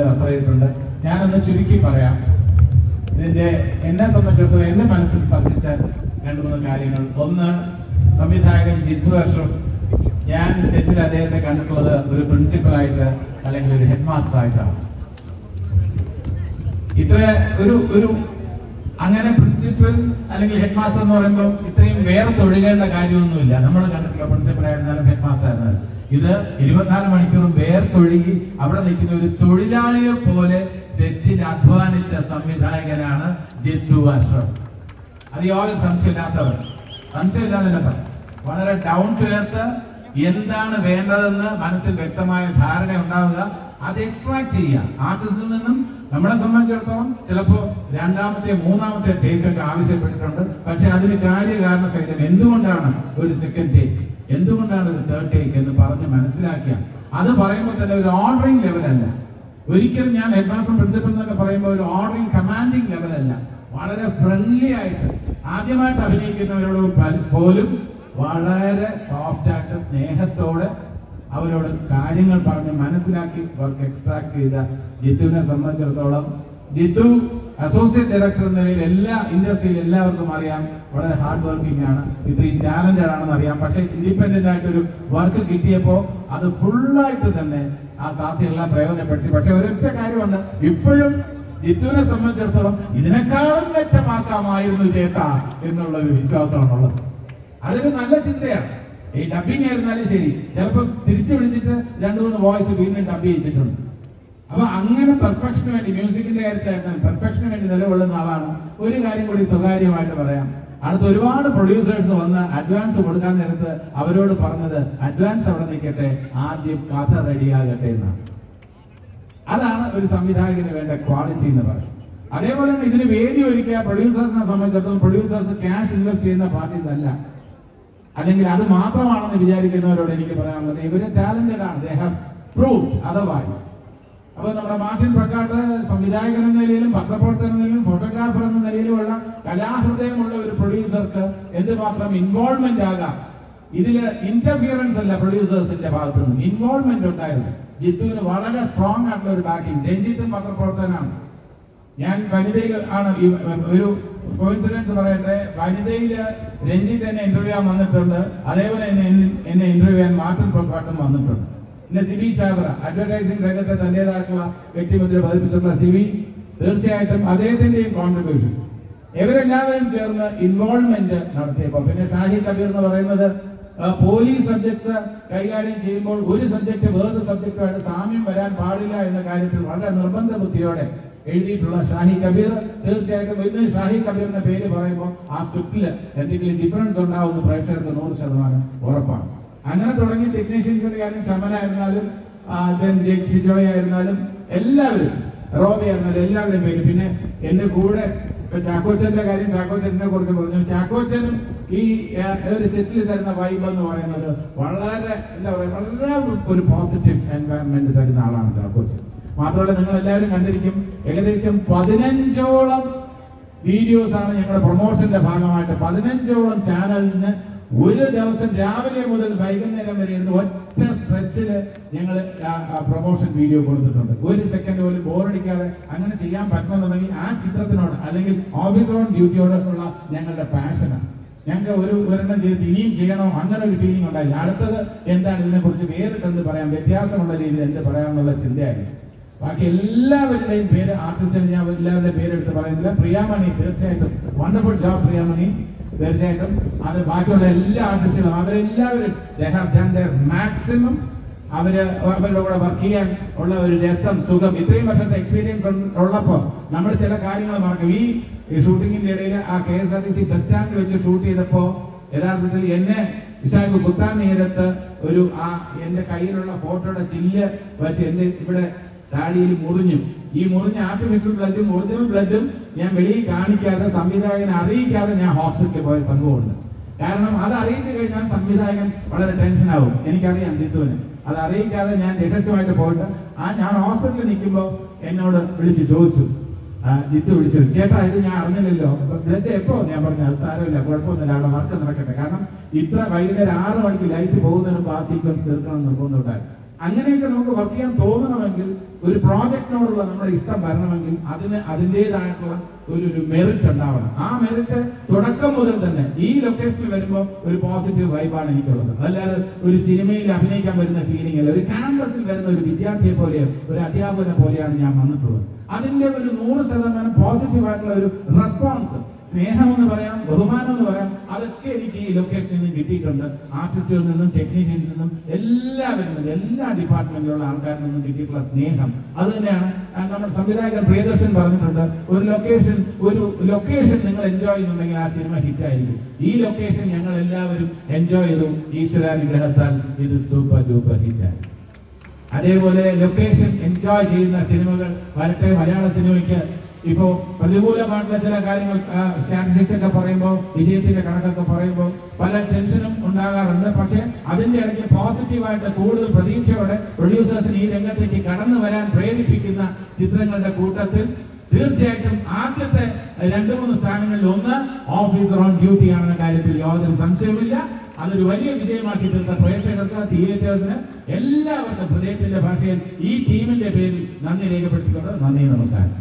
ഇതിൽ റെഫർ ചെയ്തിട്ടുണ്ട് ഞാനൊന്ന് ചുരുക്കി പറയാം. ഇതിന്റെ എന്നെ സംബന്ധിച്ചിടത്തോളം എന്റെ മനസ്സിൽ സ്പർശിച്ച രണ്ട് മൂന്ന് കാര്യങ്ങൾ. ഒന്ന് സംവിധായകൻ ജിദ്ദു അഷ്റഫ്. ഞാൻ സെച്ചിൽ അദ്ദേഹത്തെ കണ്ടിട്ടുള്ളത് ഒരു പ്രിൻസിപ്പലായിട്ട് അല്ലെങ്കിൽ ഒരു ഹെഡ് മാസ്റ്റർ ആയിട്ടാണ് ഇത്ര ഒരു ഒരു അങ്ങനെ പ്രിൻസിപ്പൽ അല്ലെങ്കിൽ ഹെഡ് മാസ്റ്റർ എന്ന് പറയുമ്പോൾ ഇത്രയും വേറെ തൊഴിലേണ്ട കാര്യമൊന്നുമില്ല. നമ്മൾ കണ്ടിട്ടില്ല പ്രിൻസിപ്പൽ ആയിരുന്നാലും ഹെഡ് മാസ്റ്റർ ആയിരുന്നാലും. ഇത് ഇരുപത്തിനാല് മണിക്കൂറും വേർത്തൊഴുകി അവിടെ നിൽക്കുന്ന ഒരു തൊഴിലാളിയെ പോലെ സെറ്റിൽ അധ്വാനിച്ച സംവിധായകനാണ് ജിത്തു അഷ്റഫ് അത് യോഗം സംശയമില്ലാത്തവർ സംശയമില്ലാത്ത വളരെ ഡൗൺ ടു എർത്ത് എന്താണ് വേണ്ടതെന്ന് മനസ്സിൽ വ്യക്തമായ ധാരണ ഉണ്ടാവുക അത് എക്സ്ട്രാക്ട് ചെയ്യുക. ആർട്ടിസ്റ്റിൽ നിന്നും നമ്മളെ സംബന്ധിച്ചിടത്തോളം ചിലപ്പോൾ രണ്ടാമത്തെ മൂന്നാമത്തെ ടേക്ക് ഒക്കെ ആവശ്യപ്പെട്ടിട്ടുണ്ട്. പക്ഷെ അതിന് കാര്യകാരണ സഹിതം എന്തുകൊണ്ടാണ് ഒരു സെക്കൻഡ് ടേക്ക് എന്തുകൊണ്ടാണ് ഒരു തേർഡ് ടേക്ക് എന്ന് പറഞ്ഞ് മനസ്സിലാക്കിയ? അത് പറയുമ്പോൾ തന്നെ ഒരു ഓർഡറിംഗ് ലെവലല്ല ഒരിക്കലും ഞാൻ ഹെഡ് മാസ്റ്റർ പ്രിൻസിപ്പൽ എന്നൊക്കെ പറയുമ്പോൾ ഒരു ഓർഡറിംഗ് കമാൻഡിംഗ് ലെവലല്ല വളരെ ഫ്രണ്ട്ലി ആയിട്ട് ആദ്യമായിട്ട് അഭിനയിക്കുന്നവരോട് പോലും വളരെ സോഫ്റ്റ് ആയിട്ട് സ്നേഹത്തോടെ അവരോട് കാര്യങ്ങൾ പറഞ്ഞ് മനസ്സിലാക്കി വർക്ക് എക്സ്ട്രാക്ട് ചെയ്ത ജിത്തുവിനെ സംബന്ധിച്ചിടത്തോളം ജിത്തു അസോസിയേറ്റ് ഡയറക്ടർ എന്ന നിലയിൽ എല്ലാ ഇൻഡസ്ട്രിയിൽ എല്ലാവർക്കും അറിയാം. വളരെ ഹാർഡ് വർക്കിംഗ് ആണ്. ഇത്രയും ടാലന്റഡ് ആണെന്ന് അറിയാം. പക്ഷേ ഇൻഡിപെൻഡന്റ് ആയിട്ടൊരു വർക്ക് കിട്ടിയപ്പോൾ അത് ഫുള്ളായിട്ട് തന്നെ ആ സാധ്യതയെല്ലാം പ്രയോജനപ്പെടുത്തി. പക്ഷെ ഒരൊറ്റ കാര്യമുണ്ട്. ഇപ്പോഴും ജിത്തുവിനെ സംബന്ധിച്ചിടത്തോളം ഇതിനേക്കാളും മെച്ചമാക്കാമായിരുന്നു ചേട്ടാ എന്നുള്ള ഒരു വിശ്വാസമാണുള്ളത്. അതൊരു നല്ല ചിന്തയാണ്. ഈ ഡബിങ് ആയിരുന്നാലും ശരി. ചിലപ്പോൾ തിരിച്ചു വിളിച്ചിട്ട് രണ്ടു മൂന്ന് വോയിസ് വീണ്ടും ഡബ് ചെയ്യിച്ചിട്ടുണ്ട്. അപ്പൊ അങ്ങനെ പെർഫെക്ഷന് വേണ്ടി മ്യൂസിക്കിന്റെ കാര്യത്തിലായിരുന്നു പെർഫെക്ഷന് വേണ്ടി നിലകൊള്ളുന്ന ആളാണ്. ഒരു കാര്യം കൂടി സ്വകാര്യമായിട്ട് പറയാം. അടുത്ത ഒരുപാട് പ്രൊഡ്യൂസേഴ്സ് വന്ന് അഡ്വാൻസ് കൊടുക്കാൻ നേരത്ത് അവരോട് പറഞ്ഞത് അഡ്വാൻസ് അവിടെ നിൽക്കട്ടെ ആദ്യം കഥ റെഡിയാകട്ടെ എന്നാണ്. അതാണ് ഒരു സംവിധായകന് വേണ്ട ക്വാളിറ്റി എന്ന് പറയുന്നത്. അതേപോലെ തന്നെ ഇതിന് വേദി ഒരുക്കുക പ്രൊഡ്യൂസേഴ്സിനെ സംബന്ധിച്ചിടത്തോളം പ്രൊഡ്യൂസേഴ്സ് ക്യാഷ് ഇൻവെസ്റ്റ് ചെയ്യുന്ന പാർട്ടീസ് അല്ല. അല്ലെങ്കിൽ അത് മാത്രമാണെന്ന് വിചാരിക്കുന്നവരോട് എനിക്ക് പറയാനുള്ളത് ഇവർ ടാലന്റഡ് ആണ് ദേ ഹാവ് അതർവൈസ് അപ്പൊ നമ്മുടെ മാർട്ടിൻ പ്രക്കാട്ട് സംവിധായകൻ എന്ന നിലയിലും പത്രപ്രവർത്തകൻ എന്ന നിലയിലും ഫോട്ടോഗ്രാഫർ എന്ന നിലയിലുമുള്ള കലാഹൃദയമുള്ള ഒരു പ്രൊഡ്യൂസർക്ക് എന്തുമാത്രം ഇൻവോൾവ്മെന്റ് ആകാം? ഇതിൽ ഇന്റർഫിയറൻസ് അല്ല പ്രൊഡ്യൂസേഴ്സിന്റെ ഭാഗത്തു നിന്ന്. ഇൻവോൾവ്മെന്റ് ഉണ്ടായിരുന്നു. ജിത്തുവിന് വളരെ സ്ട്രോങ് ആയിട്ടുള്ള ഒരു ബാക്കിംഗ് രഞ്ജിത്തും പത്രപ്രവർത്തകനാണ്. ഞാൻ വനിതയിൽ ആണ് ഒരു കോയിൻസിഡൻസ് പറയട്ടെ വനിതയിൽ രഞ്ജിത്ത് എന്നെ ഇന്റർവ്യൂ ചെയ്യാൻ വന്നിട്ടുണ്ട്. അതേപോലെ എന്നെ എന്നെ ഇന്റർവ്യൂ ചെയ്യാൻ മാർട്ടിൻ പ്രഭാട്ടും വന്നിട്ടുണ്ട്. പിന്നെ സിബി ചാദ്ര അഡ്വർടൈസിംഗ് രംഗത്തെ തന്റേതായിട്ടുള്ള വ്യക്തിമുദ്ര പതിപ്പിച്ചിട്ടുള്ള സിബി തീർച്ചയായിട്ടും അദ്ദേഹത്തിന്റെയും കോൺട്രിബ്യൂഷൻ ഇവരെല്ലാവരും ചേർന്ന് ഇൻവോൾവ്മെന്റ് നടത്തിയപ്പോൾ പിന്നെ ഷാഹി കബീർ എന്ന് പറയുന്നത് പോലീസ് സബ്ജക്ട്സ് കൈകാര്യം ചെയ്യുമ്പോൾ ഒരു സബ്ജക്ട് വേറൊരു സബ്ജക്റ്റുമായിട്ട് സാമ്യം വരാൻ പാടില്ല എന്ന കാര്യത്തിൽ വളരെ നിർബന്ധ ബുദ്ധിയോടെ എഴുതിയിട്ടുള്ള ഷാഹി കബീർ തീർച്ചയായിട്ടും ഇന്ന് ഷാഹി കബീറിന്റെ പേര് പറയുമ്പോൾ ആ സ്ക്രിപ്റ്റിൽ എന്തെങ്കിലും ഡിഫറൻസ് ഉണ്ടാവുന്ന പ്രേക്ഷകർക്ക് നൂറ് ശതമാനം ഉറപ്പാണ്. അങ്ങനെ തുടങ്ങി ടെക്നീഷ്യൻസിന്റെ കാര്യം ശമനായിരുന്നാലും ജെക്സ് ബിജോയ് ആയിരുന്നാലും എല്ലാവരും റോബി ആയിരുന്നാലും എല്ലാവരുടെയും പേര്. പിന്നെ എന്റെ കൂടെ ചാക്കോച്ചന്റെ കാര്യം ചാക്കോച്ചനെ കുറിച്ച് പറഞ്ഞു. ചാക്കോച്ചനും ഈ ഒരു സെറ്റിൽ തരുന്ന വൈബ് എന്ന് പറയുന്നത് വളരെ എന്താ പറയുക വളരെ ഒരു പോസിറ്റീവ് എൻവയറമെന്റ് തരുന്ന ആളാണ് ചാക്കോച്ചൻ. മാത്രമല്ല നിങ്ങൾ എല്ലാവരും കണ്ടിരിക്കും ഏകദേശം പതിനഞ്ചോളം വീഡിയോസ് ആണ് ഞങ്ങളുടെ പ്രൊമോഷന്റെ ഭാഗമായിട്ട് പതിനഞ്ചോളം ചാനലിന് ഒരു ദിവസം രാവിലെ മുതൽ വൈകുന്നേരം വരെ ഇരുന്ന് ഒറ്റ സ്ട്രെച്ചിൽ ഞങ്ങൾ പ്രൊമോഷൻ വീഡിയോ കൊടുത്തിട്ടുണ്ട്. ഒരു സെക്കൻഡ് പോലും ബോറടിക്കാതെ അങ്ങനെ ചെയ്യാൻ പറ്റണമെന്നുണ്ടെങ്കിൽ ആ ചിത്രത്തിനോട് അല്ലെങ്കിൽ ഓഫീസർ ഓൺ ഡ്യൂട്ടിയോടുള്ള ഞങ്ങളുടെ പാഷനാണ് ഞങ്ങൾക്ക് ഒരു ഒരെണ്ണം ചെയ്ത് ഇനിയും ചെയ്യണോ? അങ്ങനെ ഒരു ഫീലിംഗ് ഉണ്ടായില്ല. അടുത്തത് എന്താണ് ഇതിനെ കുറിച്ച് വേറിട്ടെന്ത് പറയാം വ്യത്യാസമുള്ള രീതിയിൽ എന്ത് പറയാമെന്നുള്ള ചിന്തയായിരുന്നു. ബാക്കി എല്ലാവരുടെയും പേര് ആർട്ടിസ്റ്റിന് ഞാൻ എല്ലാവരുടെയും പേരെടുത്ത് പറയുന്നില്ല. പ്രിയാമണി തീർച്ചയായിട്ടും. Wonderful job Priyamani. തീർച്ചയായിട്ടും. അത് ബാക്കിയുള്ള എല്ലാ ആർട്ടിസ്റ്റുകളും അവരെല്ലാവരും മാക്സിമം അവർ അവരുടെ കൂടെ വർക്ക് ചെയ്യാൻ ഉള്ള ഒരു രസം സുഖം ഇത്രയും വർഷത്തെ എക്സ്പീരിയൻസ് ഉള്ളപ്പോ നമ്മൾ ചില കാര്യങ്ങൾ മറക്കും. ഈ ഷൂട്ടിങ്ങിന്റെ ഇടയിൽ ആ K S R T C bus സ്റ്റാൻഡിൽ വെച്ച് ഷൂട്ട് ചെയ്തപ്പോ യഥാർത്ഥത്തിൽ എന്നെ വിശാഖ് കുത്താൻ നേരത്ത് ഒരു ആ എന്റെ കയ്യിലുള്ള ഫോട്ടോയുടെ ചില്ല് വെച്ച് എന്റെ ഇവിടെ താടിയിൽ മുറിഞ്ഞു. ഈ മുറിഞ്ഞ ആർട്ടിഫിഷ്യൽ ബ്ലഡും ഒറിജിനൽ ബ്ലഡും ഞാൻ വെളിയിൽ കാണിക്കാതെ സംവിധായകനെ അറിയിക്കാതെ ഞാൻ ഹോസ്പിറ്റലിൽ പോയ സംഭവമുണ്ട്. കാരണം അത് അറിയിച്ചു കഴിഞ്ഞാൽ സംവിധായകൻ വളരെ ടെൻഷൻ ആവും. എനിക്കറിയാം ജിത്തുവിന്. അത് അറിയിക്കാതെ ഞാൻ രഹസ്യമായിട്ട് പോയിട്ട് ആ ഞാൻ ഹോസ്പിറ്റലിൽ നിൽക്കുമ്പോൾ എന്നോട് വിളിച്ച് ചോദിച്ചു. ജിത്തു വിളിച്ചു. ചേട്ടാ ഇത് ഞാൻ അറിഞ്ഞില്ലല്ലോ. ബ്ലഡ് എപ്പോ? ഞാൻ പറഞ്ഞു അത് സാരമില്ല കുഴപ്പമൊന്നുമില്ല. അവിടെ വർക്ക് നടക്കട്ടെ. കാരണം ഇത്ര വൈകുന്നേരം ആറ് മണിക്ക് ലൈറ്റ് പോകുന്നതിന് ആ സീക്വൻസ് തീർക്കണം നിർബന്ധമുണ്ടായിരുന്നു. അങ്ങനെയൊക്കെ നമുക്ക് വർക്ക് ചെയ്യാൻ തോന്നണമെങ്കിൽ ഒരു പ്രോജക്റ്റിനോടുള്ള നമ്മുടെ ഇഷ്ടം വരണമെങ്കിൽ അതിന് അതിന്റെതായിട്ടുള്ള ഒരു ഒരു മെറിറ്റ് ഉണ്ടാവണം. ആ മെറിറ്റ് തുടക്കം മുതൽ തന്നെ ഈ ലൊക്കേഷനിൽ വരുമ്പോൾ ഒരു പോസിറ്റീവ് വൈബാണ് എനിക്കുള്ളത്. അല്ലാതെ ഒരു സിനിമയിൽ അഭിനയിക്കാൻ വരുന്ന ഫീലിംഗ് അല്ല. ഒരു ക്യാമ്പസിൽ വരുന്ന ഒരു വിദ്യാർത്ഥിയെ പോലെയോ ഒരു അധ്യാപകനെ പോലെയാണ് ഞാൻ വന്നിട്ടുള്ളത്. അതിന്റെ ഒരു നൂറ് ശതമാനം പോസിറ്റീവ് ആയിട്ടുള്ള ഒരു റെസ്പോൺസ് സ്നേഹം എന്ന് പറയാം ബഹുമാനം എന്ന് പറയാം അതൊക്കെ എനിക്ക് ഈ ലൊക്കേഷനിൽ നിന്നും കിട്ടിയിട്ടുണ്ട്. ആർട്ടിസ്റ്റുകളിൽ നിന്നും ടെക്നീഷ്യൻസിൽ നിന്നും എല്ലാവരും എല്ലാ ഡിപ്പാർട്ട്മെന്റിലുള്ള ആൾക്കാരിൽ നിന്നും കിട്ടിയിട്ടുള്ള സ്നേഹം. അത് തന്നെയാണ് നമ്മുടെ സംവിധായകൻ പ്രിയദർശൻ പറഞ്ഞിട്ടുണ്ട് ഒരു ലൊക്കേഷൻ ഒരു ലൊക്കേഷൻ നിങ്ങൾ എൻജോയ് ചെയ്യുന്നുണ്ടെങ്കിൽ ആ സിനിമ ഹിറ്റ് ആയിരിക്കും. ഈ ലൊക്കേഷൻ ഞങ്ങൾ എല്ലാവരും എൻജോയ് ചെയ്തു. ഈശ്വരാനുഗ്രഹത്താൽ ഇത് സൂപ്പർ ഡൂപ്പർ ഹിറ്റ് ആയി. അതേപോലെ ലൊക്കേഷൻ എൻജോയ് ചെയ്യുന്ന സിനിമകൾ വരട്ടെ മലയാള സിനിമയ്ക്ക് ഇപ്പോ പ്രതികൂലമായിട്ടുള്ള ചില കാര്യങ്ങൾ സ്റ്റാറ്റിസ്റ്റിക്സ് ഒക്കെ പറയുമ്പോൾ വിജയത്തിന്റെ കണക്കൊക്കെ പറയുമ്പോൾ പല ടെൻഷനും ഉണ്ടാകാറുണ്ട്. പക്ഷെ അതിന്റെ ഇടയ്ക്ക് പോസിറ്റീവായിട്ട് കൂടുതൽ പ്രതീക്ഷയോടെ പ്രൊഡ്യൂസേഴ്സിന് ഈ രംഗത്തേക്ക് കടന്നു വരാൻ പ്രേരിപ്പിക്കുന്ന ചിത്രങ്ങളുടെ കൂട്ടത്തിൽ തീർച്ചയായിട്ടും ആദ്യത്തെ രണ്ട് മൂന്ന് സ്ഥാനങ്ങളിൽ ഒന്ന് ഓഫീസർ ഓൺ ഡ്യൂട്ടി ആണെന്ന കാര്യത്തിൽ യാതൊരു സംശയവുമില്ല. അതൊരു വലിയ വിജയമാക്കി തീർത്ത പ്രേക്ഷകർക്ക് തിയേറ്റേഴ്സിന് എല്ലാവർക്കും ഹൃദയത്തിന്റെ ഭാഷയിൽ ഈ ടീമിന്റെ പേരിൽ നന്ദി രേഖപ്പെടുത്തിക്കൊണ്ട് നന്ദി നമസ്കാരം.